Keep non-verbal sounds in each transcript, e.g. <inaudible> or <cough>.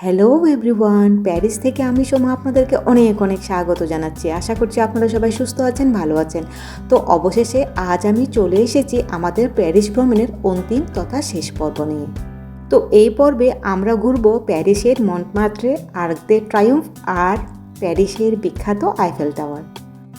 Hello everyone Paris থেকে আমি সোমা আপনাদেরকে অনেক অনেক স্বাগত জানাচ্ছি। আশা করছি আপনারা সবাই সুস্থ আছেন, ভালো আছেন। তো অবশেষে আজ আমি চলে এসেছি আমাদের প্যারিস ভ্রমণের অন্তিম তথা শেষ পর্ব নিয়ে। তো এই পর্বে আমরা ঘুরব প্যারিসের মন্টমাত্রে আর্কদে ট্রায়ুম্ফ আর প্যারিসের বিখ্যাত আইফেল টাওয়ার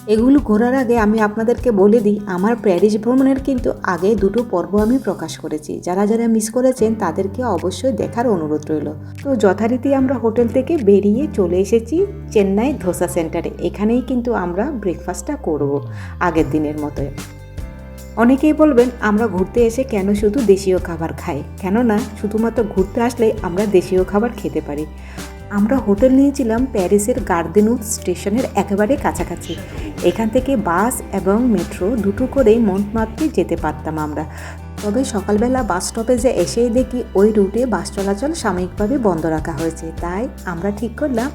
এগুলো ঘোরার আগে আমি আপনাদেরকে বলে দিই, আমার প্যারিস ভ্রমণের কিন্তু আগে দুটো পর্ব আমি প্রকাশ করেছি। যারা যারা মিস করেছেন, তাদেরকে অবশ্যই দেখার অনুরোধ রইল। তো যথারীতি আমরা হোটেল থেকে বেরিয়ে চলে এসেছি চেন্নাই ধোসা সেন্টারে। এখানেই কিন্তু আমরা ব্রেকফাস্টটা করব আগের দিনের মতো অনেকেই বলবেন, আমরা ঘুরতে এসে কেন শুধু দেশীয় খাবার খাই? কেননা, শুধুমাত্র ঘুরতে আসলে আমরা দেশীয় খাবার খেতে পারি। আমরা হোটেল নিয়েছিলাম প্যারিসের গার্দেনুথ স্টেশনের একেবারে কাছাকাছি। এখান থেকে বাস এবং মেট্রো দুটো করেই মন্টমাত্রে যেতে পারতাম আমরা। তবে সকালবেলা বাস স্টপেজে এসেই দেখি ওই রুটে বাস চলাচল সাময়িকভাবে বন্ধ রাখা হয়েছে। তাই আমরা ঠিক করলাম,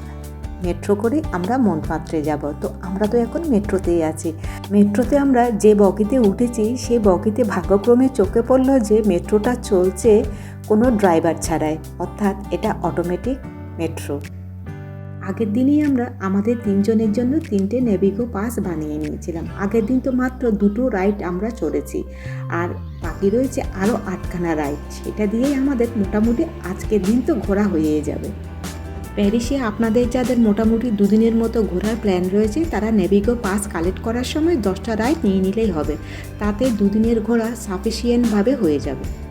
মেট্রো করে আমরা মন্টমাত্রে যাব। তো আমরা তো এখন মেট্রোতেই আছি। মেট্রোতে আমরা যে বগিতে উঠেছি সেই বগিতে ভাগ্যক্রমে চোখে পড়ল যে মেট্রোটা চলছে কোনো ড্রাইভার ছাড়াই। অর্থাৎ এটা অটোমেটিক মেট্রো। আগের দিনই আমরা আমাদের তিনজনের জন্য তিনটে নেভিগো পাস বানিয়ে নিয়েছিলাম। আগের দিন তো মাত্র দুটো রাইড আমরা চড়েছি। আর বাকি রয়েছে আরও আটখানা রাইড। সেটা দিয়েই আমাদের মোটামুটি আজকের দিন তো ঘোরা হয়েই যাবে। প্যারিসে আপনাদের যাদের মোটামুটি দুদিনের মতো ঘোরার প্ল্যান রয়েছে, তারা নেভিগো পাস কালেক্ট করার সময় দশটা রাইড নিয়ে নিলেই হবে। তাতে দুদিনের ঘোরা সাফিসিয়েন্টভাবে হয়ে যাবে।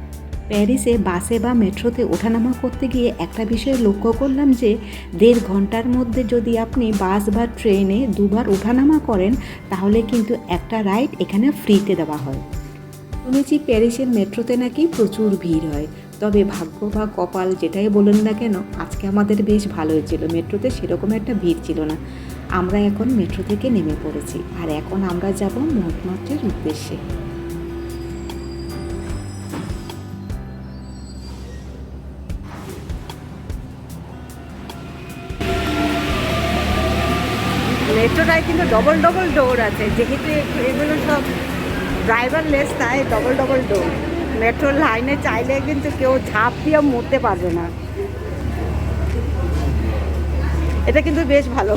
প্যারিসে বাসে বা মেট্রোতে ওঠানামা করতে গিয়ে একটা বিষয় লক্ষ্য করলাম যে, দেড় ঘণ্টার মধ্যে যদি আপনি বাস বা ট্রেনে দুবার ওঠানামা করেন, তাহলে কিন্তু একটা রাইড এখানে ফ্রিতে দেওয়া হয়। শুনেছি প্যারিসের মেট্রোতে নাকি প্রচুর ভিড় হয়। তবে ভাগ্য বা কপাল যেটাই বলুন না কেন, আজকে আমাদের বেশ ভালো হয়েছিল মেট্রোতে সেরকম একটা ভিড় ছিল না। আমরা এখন মেট্রো থেকে নেমে পড়েছি। আর এখন আমরা যাব মন্টমাত্রের উদ্দেশ্যে। মেট্রোটায় কিন্তু ডবল ডবল ডোর আছে। যেহেতু এগুলো সব ড্রাইভারলেস তাই ডবল ডবল ডোর মেট্রোর লাইনে চাইলে কিন্তু কেউ ঝাঁপ দিয়ে মরতে পারবে না। এটা কিন্তু বেশ ভালো।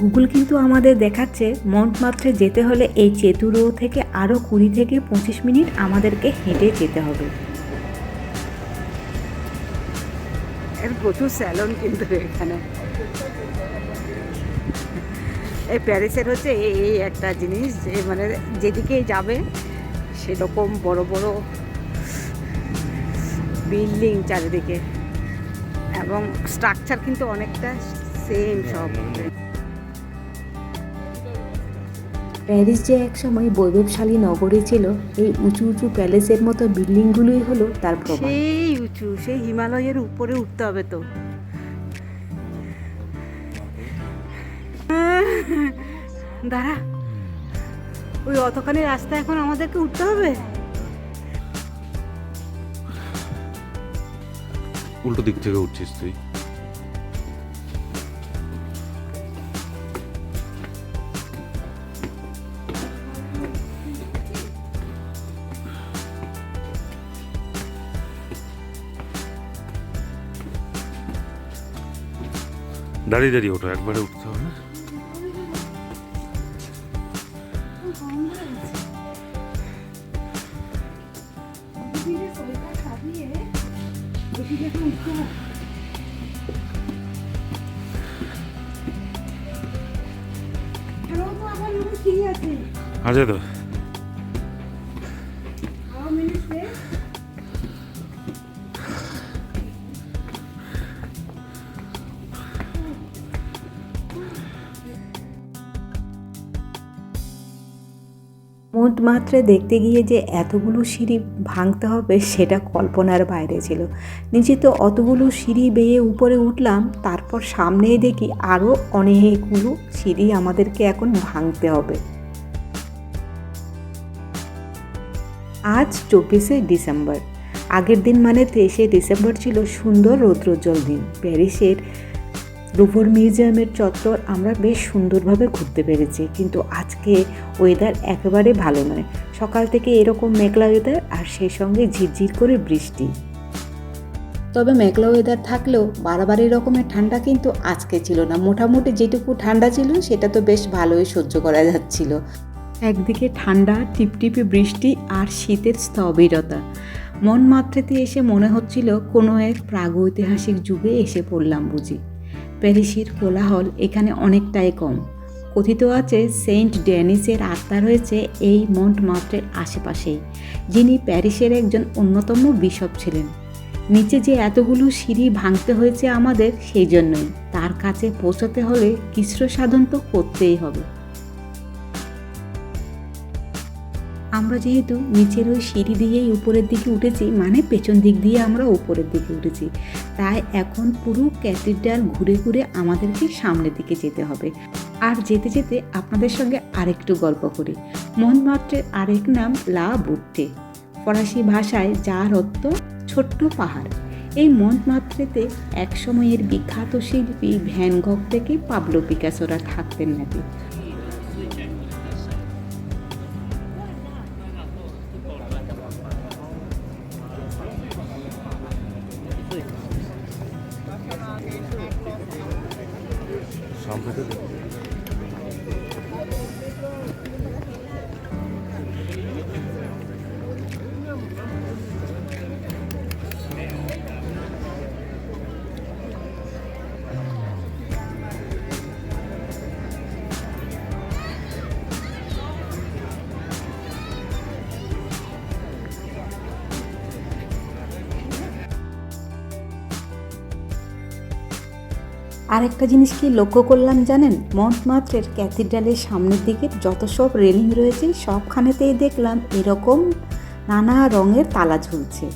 গুগল কিন্তু আমাদের দেখাচ্ছে মন্টমাত্রে যেতে হলে এই চেতুরো থেকে আরও কুড়ি থেকে পঁচিশ মিনিট আমাদেরকে হেঁটে যেতে হবে। এর প্রচুর স্যালন কিন্তু এখানে। এই প্যারিসের হচ্ছে এই একটা জিনিস যে মানে যেদিকে যাবে সেরকম বড় বড় বিল্ডিং চারিদিকে। এবং স্ট্রাকচার কিন্তু অনেকটা সেম সব। প্যারিস যে একসময় বৈভবশালী নগরী ছিল এই উঁচু উঁচু প্যালেসের মতো বিল্ডিংগুলোই হলো তার প্রমাণ। সেই উঁচু সেই হিমালয়ের উপরে উঠতে হবে তো। <laughs> দাঁড়া। ওই অতখানি রাস্তা এখন আমাদেরকে উঠতে হবে? উল্টো দিক থেকে উঠছিস তুই। দাঁড়িয়ে দাঁড়িয়ে ওঠো, একবারে উঠতে হবে আছে তো মোটমাত্রে দেখতে গিয়ে যে এতগুলো সিঁড়ি ভাঙতে হবে, সেটা কল্পনার বাইরে ছিল। নিচে তো অতগুলো সিঁড়ি বেয়ে উপরে উঠলাম, তারপর সামনেই দেখি আরও অনেকগুলো সিঁড়ি আমাদেরকে এখন ভাঙতে হবে। আজ চব্বিশে ডিসেম্বর। আগের দিন মানে তেইশে ডিসেম্বর ছিল সুন্দর রৌদ্রোজ্জ্বল দিন। প্যারিসের লুভর মিউজিয়ামের চত্বর আমরা বেশ সুন্দরভাবে ঘুরতে পেরেছি, কিন্তু আজকে ওয়েদার একেবারে ভালো নয়। সকাল থেকে এরকম মেঘলা ওয়েদার আর সেই সঙ্গে ঝিরঝির করে বৃষ্টি। তবে মেঘলা ওয়েদার থাকলেও বাড়াবাড়ি রকমের ঠান্ডা কিন্তু আজকে ছিল না। মোটামুটি যেটুকু ঠান্ডা ছিল সেটা তো বেশ ভালোই সহ্য করা যাচ্ছিল। একদিকে ঠান্ডা, টিপটিপে বৃষ্টি আর শীতের স্থবিরতা। মন মাত্রাতে এসে মনে হচ্ছিল কোনো এক প্রাগৈতিহাসিক যুগে এসে পড়লাম বুঝি। প্যারিসের কোলাহল এখানে অনেকটাই কম। কথিত আছে, সেন্ট ডেনিসের আত্মা রয়েছে এই মন্ট মাত্রের আশেপাশেই, যিনি প্যারিসের একজন অন্যতম বিশপ ছিলেন। নিচে যে এতগুলো সিঁড়ি ভাঙতে হয়েছে আমাদের সেই জন্যই তার কাছে পৌঁছতে হলে কৃষ্ণ সাধন তো করতেই হবে। আমরা যেহেতু নিচের ওই সিঁড়ি দিয়েই উপরের দিকে উঠেছি মানে পেছন দিক দিয়ে আমরা উপরের দিকে উঠেছি। তাই এখন পুরো ক্যাথিড্রাল ঘুরে ঘুরে আমাদেরকে সামনের দিকে যেতে হবে। আর যেতে যেতে আপনাদের সঙ্গে আরেকটু গল্প করি। মনমাত্রের আরেক নাম লা বুট্টে ফরাসি ভাষায় যার অর্থ ছোট্ট পাহাড়। এই মনমাত্রেতে একসময়ের বিখ্যাত শিল্পী ভ্যান গগ থেকে পাবলো পিকাসোরা থাকতেন নাকি। আরেকটা জিনিস কি লক্ষ্য করলাম জানেন? মন্টমাত্রের ক্যাথিড্রালের সামনের দিকে যত সব রেলিং রয়েছে, সবখানেতেই দেখলাম এরকম নানা রঙের তালা ঝুলছে।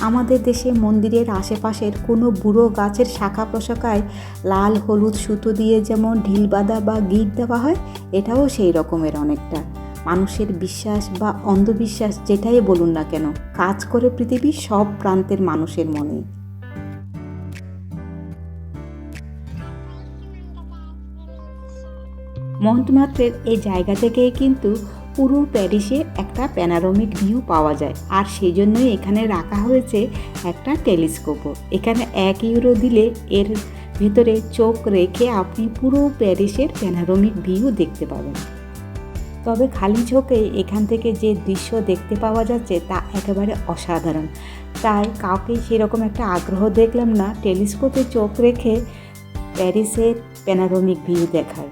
আমাদের দেশে মন্দিরের আশেপাশের কোনো বুড়ো গাছের শাখা প্রশাখায় লাল, হলুদ সুতো দিয়ে যেমন ঢিল বাঁধা বা গিট দেওয়া হয়, এটাও সেই রকমের অনেকটা। মানুষের বিশ্বাস বা অন্ধবিশ্বাস যেটাই বলুন না কেন, কাজ করে পৃথিবীর সব প্রান্তের মানুষের মনে মন্টমাত্রের এই জায়গা থেকে কিন্তু পুরো প্যারিসের একটা প্যানারোমিক ভিউ পাওয়া যায়। আর সেই জন্যই এখানে রাখা হয়েছে একটা টেলিস্কোপও। এখানে এক ইউরো দিলে এর ভিতরে চোখ রেখে আপনি পুরো প্যারিসের প্যানারোমিক ভিউ দেখতে পাবেন। তবে খালি চোখে এখান থেকে যে দৃশ্য দেখতে পাওয়া যাচ্ছে তা একেবারে অসাধারণ। তাই কাউকে সেরকম একটা আগ্রহ দেখলাম না টেলিস্কোপে চোখ রেখে প্যারিসের প্যানারোমিক ভিউ দেখার।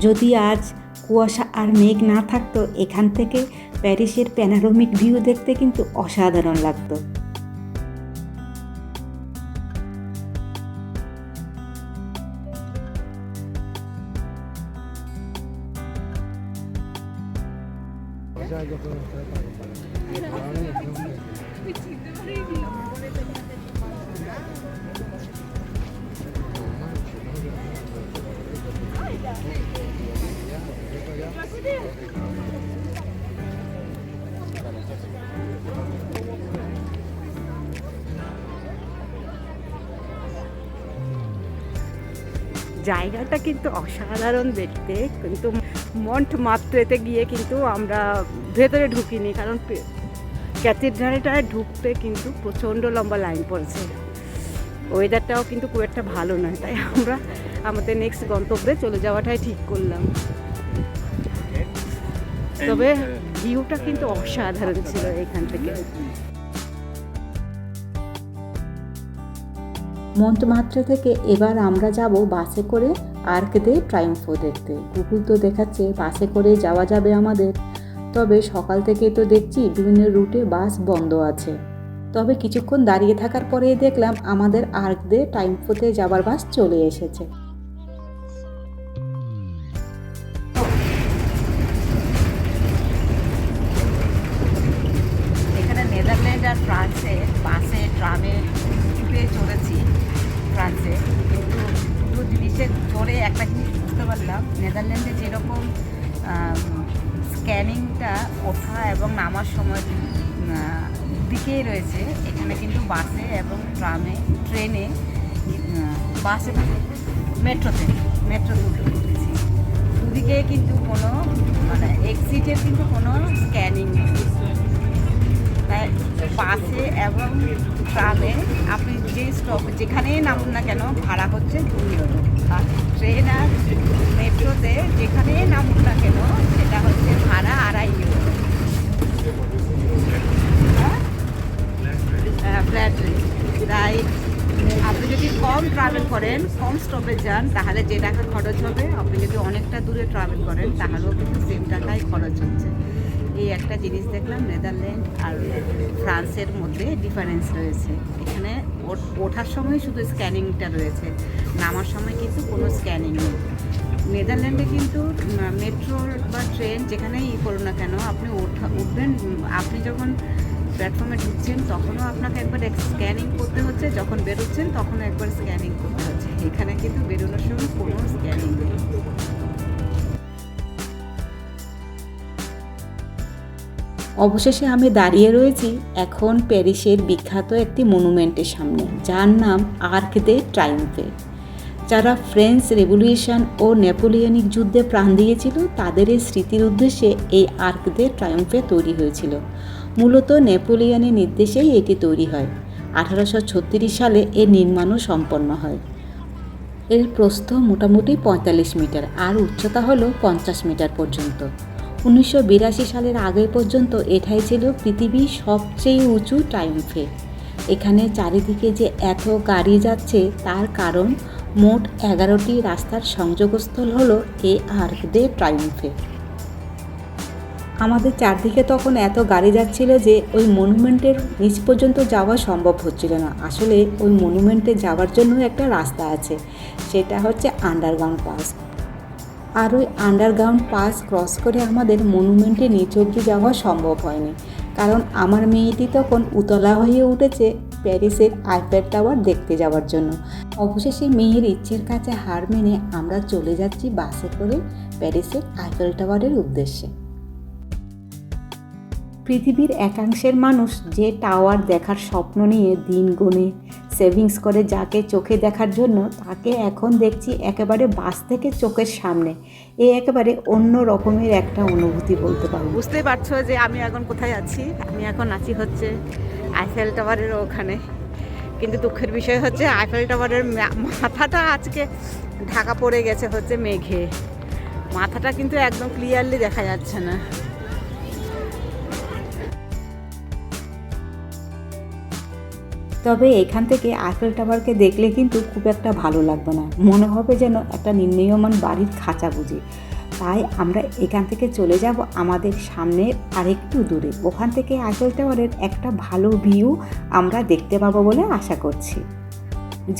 যদি আজ কুয়াশা আর মেঘ না থাকতো, এখান থেকে প্যারিসের প্যানারোমিক ভিউ দেখতে কিন্তু অসাধারণ লাগতো। জায়গাটা কিন্তু অসাধারণ দেখতে কিন্তু মন্ট মাত্রেতে গিয়ে কিন্তু আমরা ভেতরে ঢুকিনি কারণ ক্যাথিড্রালটায় ঢুকতে কিন্তু প্রচণ্ড লম্বা লাইন পড়েছে। ওয়েদারটাও কিন্তু খুব একটা ভালো নয় তাই আমরা আমাদের নেক্সট গন্তব্যে চলে যাওয়াটাই ঠিক করলাম। তবে ভিউটা কিন্তু অসাধারণ ছিল এখান থেকে। মন্টমাত্রা থেকে এবার আমরা যাব বাসে করে আর্ক দে ট্রাইম্ফো দেখতে। গুগল তো দেখাচ্ছে বাসে করে যাওয়া যাবে আমাদের। তবে সকাল থেকে তো দেখছি বিভিন্ন রুটে বাস বন্ধ আছে। তবে কিছুক্ষণ দাঁড়িয়ে থাকার পরেই দেখলাম আমাদের আর্ক দে টাইমফোতে যাবার বাস চলে এসেছে। ট্রামে আপনি যে স্টপ যেখানেই নামুন না কেন, ভাড়া হচ্ছে দুই ইউরো আর ট্রেন আর মেট্রোতে যেখানেই নামুন না কেন, সেটা হচ্ছে ভাড়া আড়াই ইউরো। ফ্ল্যাট তাই আপনি যদি কম ট্রাভেল করেন, কম স্টপে যান, তাহলে যে টাকা খরচ হবে, আপনি যদি অনেকটা দূরে ট্রাভেল করেন, তাহলেও কিন্তু সেম টাকাই খরচ হচ্ছে। এই একটা জিনিস দেখলাম, নেদারল্যান্ড আর ফ্রান্সের মধ্যে ডিফারেন্স রয়েছে। এখানে ওঠ- ওঠার সময় শুধু স্ক্যানিংটা রয়েছে, নামার সময় কিন্তু কোনো স্ক্যানিং নেই। নেদারল্যান্ডে কিন্তু মেট্রো বা ট্রেন যেখানেই করুন না কেন, আপনি ওঠা, উঠবেন, আপনি যখন প্ল্যাটফর্মে ঢুকছেন, তখনও আপনাকে একবার স্ক্যানিং করতে হচ্ছে, যখন বেরোচ্ছেন, তখনও একবার স্ক্যানিং করতে হচ্ছে। এখানে কিন্তু বেরোনোর সময় কোনো স্ক্যানিং নেই। অবশেষে আমি দাঁড়িয়ে রয়েছি এখন প্যারিসের বিখ্যাত একটি মনুমেন্টের সামনে, যার নাম আর্ক দে ট্রাইম্ফে। যারা ফ্রেঞ্চ রেভলিউশন ও নেপোলিয়নিক যুদ্ধে প্রাণ দিয়েছিল, তাদের এই স্মৃতির উদ্দেশ্যে এই আর্ক দে ট্রাইম্ফে তৈরি হয়েছিল। মূলত নেপোলিয়নের নির্দেশেই এটি তৈরি হয়। আঠারোশো ছত্রিশ সালে এর নির্মাণও সম্পন্ন হয়। এর প্রস্থ মোটামুটি পঁয়তাল্লিশ মিটার, আর উচ্চতা হলো পঞ্চাশ মিটার পর্যন্ত। উনিশশো বিরাশি সালের আগে পর্যন্ত এটাই ছিল পৃথিবীর সবচেয়ে উঁচু ট্রাইম্ফে এখানে চারিদিকে যে এত গাড়ি যাচ্ছে, তার কারণ মোট এগারোটি রাস্তার সংযোগস্থল হলো এ আর্ক দে ট্রাইম্ফে আমাদের চারদিকে তখন এত গাড়ি যাচ্ছিল যে ওই মনুমেন্টের নিচ পর্যন্ত যাওয়া সম্ভব হচ্ছিল না। আসলে ওই মনুমেন্টে যাওয়ার জন্য একটা রাস্তা আছে, সেটা হচ্ছে আন্ডারগ্রাউন্ড পাস। আর ওই আন্ডারগ্রাউন্ড পাস ক্রস করে আমাদের মনুমেন্টে নিচে অব্দি যাওয়া সম্ভব হয়নি। কারণ আমার মেয়েটি তখন উতলা হয়ে উঠেছে প্যারিসের আইফেল টাওয়ার দেখতে যাওয়ার জন্য। অবশেষে মেয়ের ইচ্ছের কাছে হার মেনে আমরা চলে যাচ্ছি বাসে করে প্যারিসের আইফেল টাওয়ারের উদ্দেশ্যে। পৃথিবীর একাংশের মানুষ যে টাওয়ার দেখার স্বপ্ন নিয়ে দিন গুনে সেভিংস করে যাকে চোখে দেখার জন্য, তাকে এখন দেখছি একেবারে বাস থেকে চোখের সামনে। এ একেবারে অন্য রকমের একটা অনুভূতি বলতে পারব। বুঝতে পারছ যে আমি এখন কোথায় আছি? আমি এখন আছি হচ্ছে আইফেল টাওয়ারের ওখানে। কিন্তু দুঃখের বিষয় হচ্ছে আইফেল টাওয়ারের মাথাটা আজকে ঢাকা পড়ে গেছে হচ্ছে মেঘে। মাথাটা কিন্তু একদম ক্লিয়ারলি দেখা যাচ্ছে না। তবে এখান থেকে আইফেল টাওয়ারকে দেখলে কিন্তু খুব একটা ভালো লাগবে না। মনে হবে যেন একটা নির্ণীয়মান বাড়ির খাঁচা বুঝি তাই আমরা এখান থেকে চলে যাব আমাদের সামনে আরেকটু দূরে। ওখান থেকে আইফেল টাওয়ারের একটা ভালো ভিউ আমরা দেখতে পাবো বলে আশা করছি।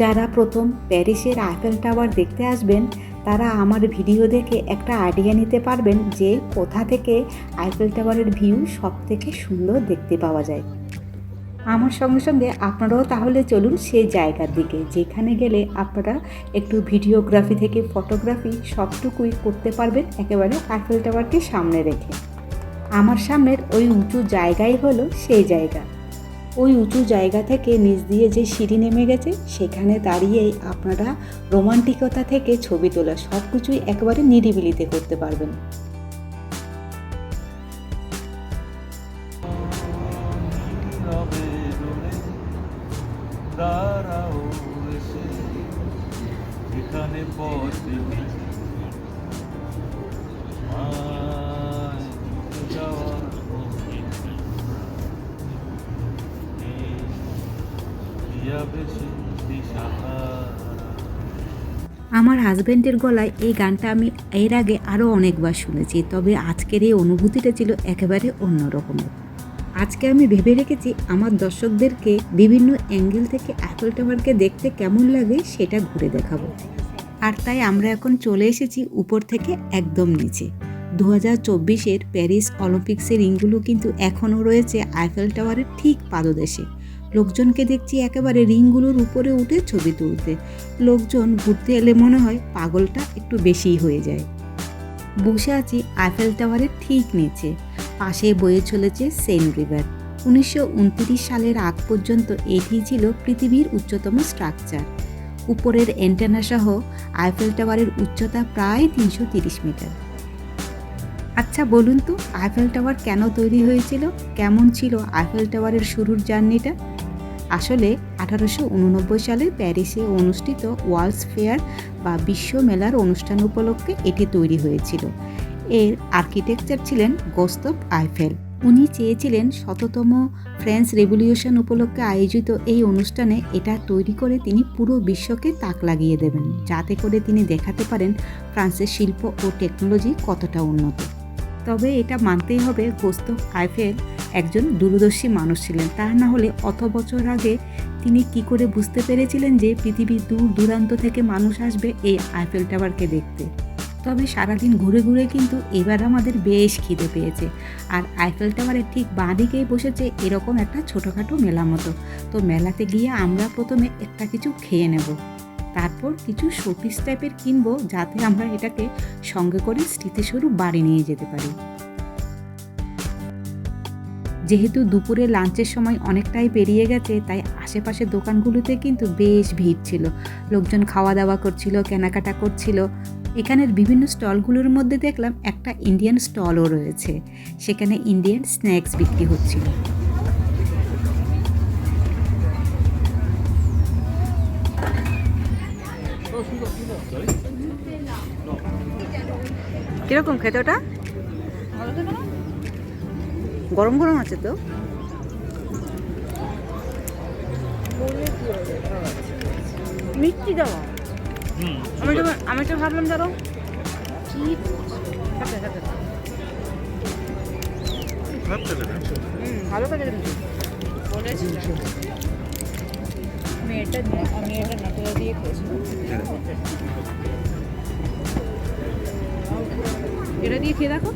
যারা প্রথম প্যারিসের আইফেল টাওয়ার দেখতে আসবেন, তারা আমার ভিডিও দেখে একটা আইডিয়া নিতে পারবেন যে কোথা থেকে আইফেল টাওয়ারের ভিউ সব থেকে সুন্দর দেখতে পাওয়া যায়। আমার সঙ্গে সঙ্গে আপনারাও তাহলে চলুন সেই জায়গার দিকে, যেখানে গেলে আপনারা একটু ভিডিওগ্রাফি থেকে ফটোগ্রাফি সবটুকুই করতে পারবেন একেবারে আইফেল টাওয়ারকে সামনে রেখে। আমার সামনের ওই উঁচু জায়গাই হলো সেই জায়গা। ওই উঁচু জায়গা থেকে নিচ দিয়ে যে সিঁড়ি নেমে গেছে, সেখানে দাঁড়িয়েই আপনারা রোমান্টিকতা থেকে ছবি তোলা সব কিছুই একেবারে নিরিবিলিতে করতে পারবেন। হাজব্যান্ডের গলায় এই গানটা আমি এর আগে আরও অনেকবার শুনেছি, তবে আজকের এই অনুভূতিটা ছিল একেবারে অন্যরকমের আজকে আমি ভেবে রেখেছি আমার দর্শকদেরকে বিভিন্ন অ্যাঙ্গেল থেকে অ্যাপল টাওয়ারকে দেখতে কেমন লাগে সেটা ঘুরে দেখাবো। আর তাই আমরা এখন চলে এসেছি উপর থেকে একদম নিচে। দু হাজার চব্বিশের প্যারিস অলিম্পিক্সের রিংগুলো কিন্তু এখনও রয়েছে আইফেল টাওয়ারের ঠিক পাদদেশে। লোকজনকে দেখছি একেবারে রিংগুলোর উপরে উঠে ছবি তুলতে। লোকজন ঘুরতে এলে মনে হয় পাগলটা একটু বেশিই হয়ে যায়। বসে আছি আইফেল টাওয়ারের ঠিক নিচে। পাশে বয়ে চলেছে সেন রিভার। উনিশশো উনত্রিশ সালের আগ পর্যন্ত এটি ছিল পৃথিবীর উচ্চতম স্ট্রাকচার। উপরের অ্যান্টেনা সহ আইফেল টাওয়ারের উচ্চতা প্রায় তিনশো মিটার। আচ্ছা বলুন তো, আইফেল টাওয়ার কেন তৈরি হয়েছিল? কেমন ছিল আইফেল টাওয়ারের শুরুর জার্নিটা? আসলে আঠারোশো উননব্বই সালে প্যারিসে অনুষ্ঠিত ওয়ার্ল্ডস ফেয়ার বা বিশ্ব মেলার অনুষ্ঠান উপলক্ষে এটি তৈরি হয়েছিল। এর আর্কিটেকচার ছিলেন গোস্তব আইফেল। উনি চেয়েছিলেন শততম ফ্রেঞ্চ রেভলিউশন উপলক্ষে আয়োজিত এই অনুষ্ঠানে এটা তৈরি করে তিনি পুরো বিশ্বকে তাক লাগিয়ে দেবেন, যাতে করে তিনি দেখাতে পারেন ফ্রান্সের শিল্প ও টেকনোলজি কতটা উন্নত। তবে এটা মানতেই হবে গোস্তব আইফেল একজন দূরদর্শী মানুষ ছিলেন। তা না হলে অত বছর আগে তিনি কি করে বুঝতে পেরেছিলেন যে পৃথিবীর দূর দূরান্ত থেকে মানুষ আসবে এই আইফেল টাওয়ারকে দেখতে? তবে সারাদিন ঘুরে ঘুরে কিন্তু এবার আমাদের বেশ খিদে পেয়েছে। আর আইফেল টাওয়ারের ঠিক বাঁ দিকেই বসেছে এরকম একটা ছোটোখাটো মেলা মতো। তো মেলাতে গিয়ে আমরা প্রথমে একটা কিছু খেয়ে নেব। তারপর কিছু শোপিস টাইপের কিনবো যাতে আমরা এটাকে সঙ্গে করে স্মৃতিস্বরূপ বাড়ি নিয়ে যেতে পারি। যেহেতু দুপুরে লাঞ্চের সময় অনেকটাই পেরিয়ে গেছে, তাই আশেপাশের দোকানগুলোতে কিন্তু বেশ ভিড় ছিল। লোকজন খাওয়া দাওয়া করছিল, কেনাকাটা করছিল। এখানের বিভিন্ন স্টলগুলোর মধ্যে দেখলাম একটা ইন্ডিয়ান স্টলও রয়েছে। সেখানে ইন্ডিয়ান স্ন্যাক্স বিক্রি হচ্ছিল। কীরকম খেতে ওটা? গরম গরম আছে তো? মিষ্টি দেওয়া আমি তো আমি তো ভাবলাম ধরো ভালো কাজে দিয়ে এটা দিয়ে খেয়ে দেখো।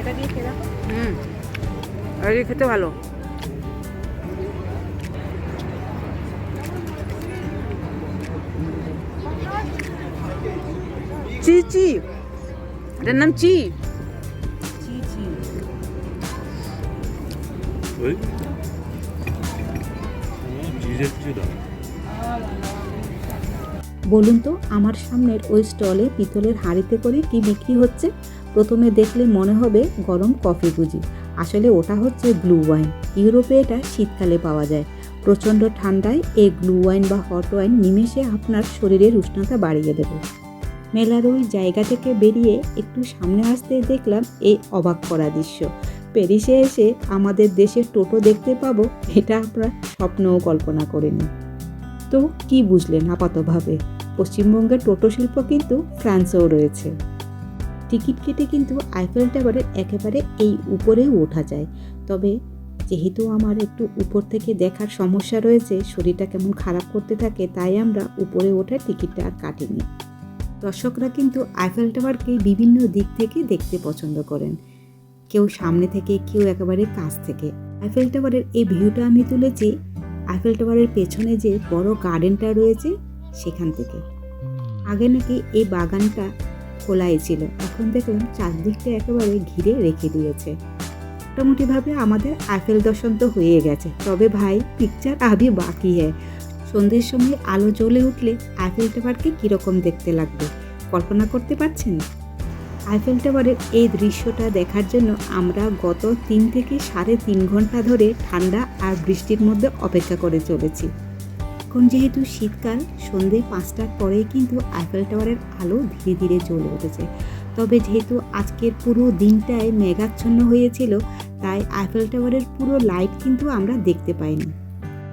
এটা দিয়ে খেয়ে দেখো হুম এটা খেতে ভালো। চি চি এটার নাম চি। ওই? বলুন তো আমার সামনের ওই স্টলে পিতলের হাঁড়িতে করে কি বিক্রি হচ্ছে? প্রথমে দেখলে মনে হবে গরম কফি বুঝি আসলে ওটা হচ্ছে ব্লু ওয়াইন। ইউরোপে এটা শীতকালে পাওয়া যায়। প্রচণ্ড ঠান্ডায় এই ব্লু ওয়াইন বা হট ওয়াইন নিমেষে আপনার শরীরের উষ্ণতা বাড়িয়ে দেবে। মেলার ওই জায়গা থেকে বেরিয়ে একটু সামনে আসতে দেখলাম এই অবাক করা দৃশ্য। প্যারিসে এসে আমাদের দেশের টোটো দেখতে পাবো, এটা আমরা স্বপ্নও কল্পনা করিনি। তো কি বুঝলেন আপাতভাবে? পশ্চিমবঙ্গের টোটো শিল্প কিন্তু ফ্রান্সেও রয়েছে। টিকিট কেটে কিন্তু আইফেল টাওয়ারের একেবারে এই উপরেও ওঠা যায়। তবে যেহেতু আমার একটু উপর থেকে দেখার সমস্যা রয়েছে, শরীরটা কেমন খারাপ করতে থাকে, তাই আমরা উপরে ওঠার টিকিটটা আর কাটিনি। দর্শকরা কিন্তু আইফেল টাওয়ারকে বিভিন্ন দিক থেকে দেখতে পছন্দ করেন। কেউ সামনে থেকে, কেউ একেবারে কাছ থেকে। আইফেল টাওয়ারের এই ভিউটা আমি তুলেছি। আইফেল টাওয়ারের পেছনে যে বড় গার্ডেনটা রয়েছে, সেখান থেকে। আগে নাকি এই বাগানটা খোলাই ছিল। এখন দেখলাম চারদিকটা একেবারে ঘিরে রেখে দিয়েছে। মোটামুটিভাবে আমাদের আইফেল দর্শন তো হয়ে গেছে। তবে ভাই পিকচার আভি বাকি হ্যাঁ সন্ধ্যের সময় আলো জ্বলে উঠলে আইফেল টাওয়ারকে কীরকম দেখতে লাগবে? কল্পনা করতে পারছেন? আইফেল টাওয়ারের এই দৃশ্যটা দেখার জন্য আমরা গত তিন থেকে সাড়ে তিন ঘণ্টা ধরে ঠান্ডা আর বৃষ্টির মধ্যে অপেক্ষা করে চলেছি। এখন যেহেতু শীতকাল, সন্ধে পাঁচটার পরেই কিন্তু আইফেল টাওয়ারের আলো ধীরে ধীরে জ্বলে উঠেছে। তবে যেহেতু আজকের পুরো দিনটায় মেঘাচ্ছন্ন হয়েছিল, তাই আইফেল টাওয়ারের পুরো লাইট কিন্তু আমরা দেখতে পাইনি।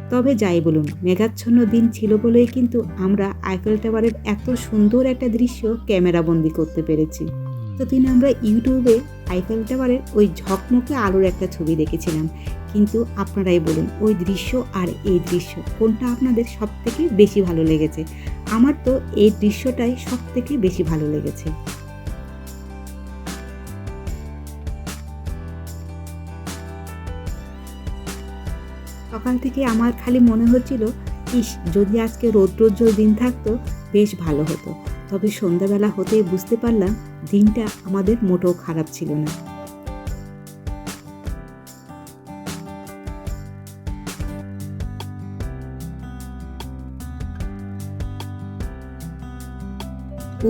তবে যাই বলুন, মেঘাচ্ছন্ন দিন ছিল বলেই কিন্তু আমরা আইফেল টাওয়ারের এত সুন্দর একটা দৃশ্য ক্যামেরাবন্দি করতে পেরেছি। ততদিন আমরা ইউটিউবে আইফেল টাওয়ারের ওই ঝকমকে আলোর একটা ছবি দেখেছিলাম। কিন্তু আপনারাই বলুন, ওই দৃশ্য আর এই দৃশ্য, কোনটা আপনাদের সব থেকে বেশি ভালো লেগেছে? আমার তো এই দৃশ্যটাই সব থেকে বেশি ভালো লেগেছে। সকাল থেকে আমার খালি মনে হচ্ছিল, ইস, যদি আজকে রৌদ্রোজ্জ্বল দিন থাকতো, বেশ ভালো হতো। তবে সন্ধ্যাবেলা হতে বুঝতে পারলাম দিনটা আমাদের মোটেও খারাপ ছিল না।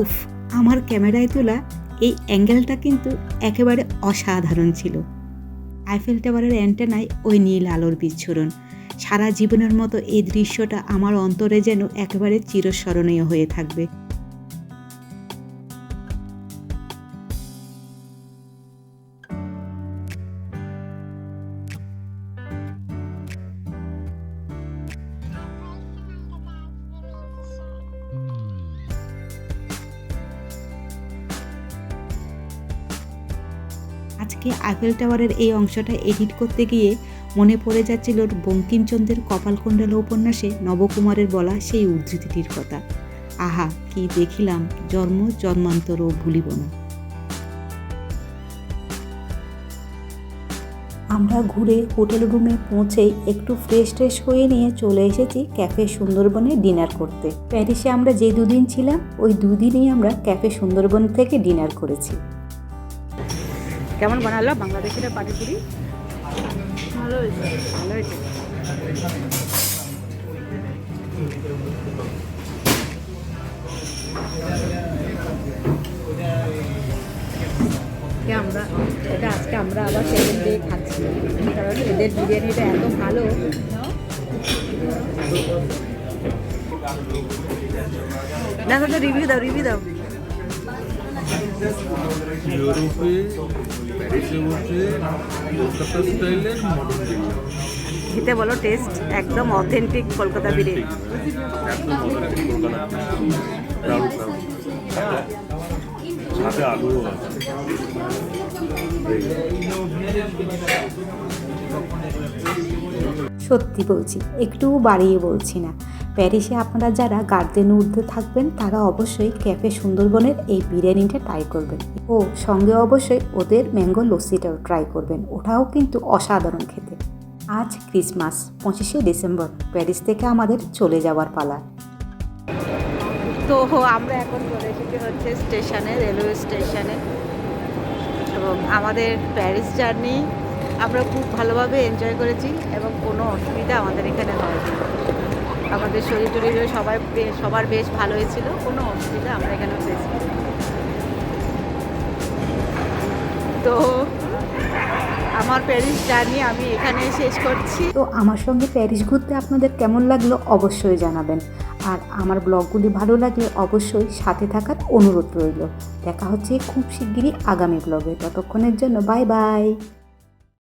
উফ, আমার ক্যামেরায় তোলা এই অ্যাঙ্গেলটা কিন্তু একেবারে অসাধারণ ছিল। আইফেল টাওয়ারের অ্যান্টেনায় ওই নীল আলোর বিচ্ছুরণ। সারা জীবনের মতো এই দৃশ্যটা আমার অন্তরে যেন একেবারে চিরস্মরণীয় হয়ে থাকবে। আজকে টাওয়ারের এই অংশটা এডিট করতে গিয়ে মনে পড়ে যাচ্ছিল বঙ্কিমচন্দ্রের কপালকুণ্ডলা উপন্যাসে নবকুমারের বলা সেই উদ্ধৃতিটির কথা। আহা, কি দেখিলাম, জন্ম জন্মান্তরও ভুলিব না। আমরা ঘুরে হোটেল রুমে পৌঁছেই একটু ফ্রেশ ট্রেশ হয়ে নিয়ে চলে এসেছি ক্যাফে সুন্দরবনে ডিনার করতে। প্যারিসে আমরা যে দুদিন ছিলাম, ওই দুদিনই আমরা ক্যাফে সুন্দরবন থেকে ডিনার করেছি। কেমন বানালো? বাংলাদেশের পানিপুরি ভালো হয়েছে। ভালো হয়েছে। আমরা এটা আজকে আমরা আবার সেকেন্ড ডে খাচ্ছি। কারণ এদের বিরিয়ানিটা এত ভালো। না দাদা রিভিউ দাও রিভিউ দাও। ইউরোপে প্যারিসে বসে কলকাতা স্টাইলের বিরিয়ানি খেতে বলো টেস্ট একদম অথেন্টিক কলকাতা বিরিয়ানি। একদম অথেন্টিক কলকাতা। দারুণ দারুণ। সাথে আলুও আছে। সত্যি বলছি একটুও বাড়িয়ে বলছি না। প্যারিসে আপনারা যারা গার্ডেন উর্ধে থাকবেন, তারা অবশ্যই ক্যাফে সুন্দরবনের এই বিরিয়ানিটা ট্রাই করবেন। ও সঙ্গে অবশ্যই ওদের ম্যাঙ্গো লস্যিটাও ট্রাই করবেন। ওটাও কিন্তু অসাধারণ খেতে। আজ ক্রিসমাস পঁচিশে ডিসেম্বর প্যারিস থেকে আমাদের চলে যাওয়ার পালা। তো আমরা এখন চলে এসেছি হচ্ছে স্টেশনে রেলওয়ে স্টেশনে এবং আমাদের প্যারিস জার্নি আমরা খুব ভালোভাবে এনজয় করেছি এবং কোনো অসুবিধা আমাদের এখানে হয়নি। আমাদের শরীর টরীরও সবাই সবার বেশ ভালো হয়েছিল কোনো অসুবিধা আমরা এখানে ফেস করিনি তো আমার প্যারিস জার্নি আমি এখানে শেষ করছি। তো আমার সঙ্গে প্যারিস ঘুরতে আপনাদের কেমন লাগল অবশ্যই জানাবেন। আর আমার ব্লগগুলি ভালো লাগলে অবশ্যই সাথে থাকার অনুরোধ রইল। দেখা হচ্ছে খুব শিগগিরই আগামী ব্লগে। ততক্ষণের জন্য বাই বাই।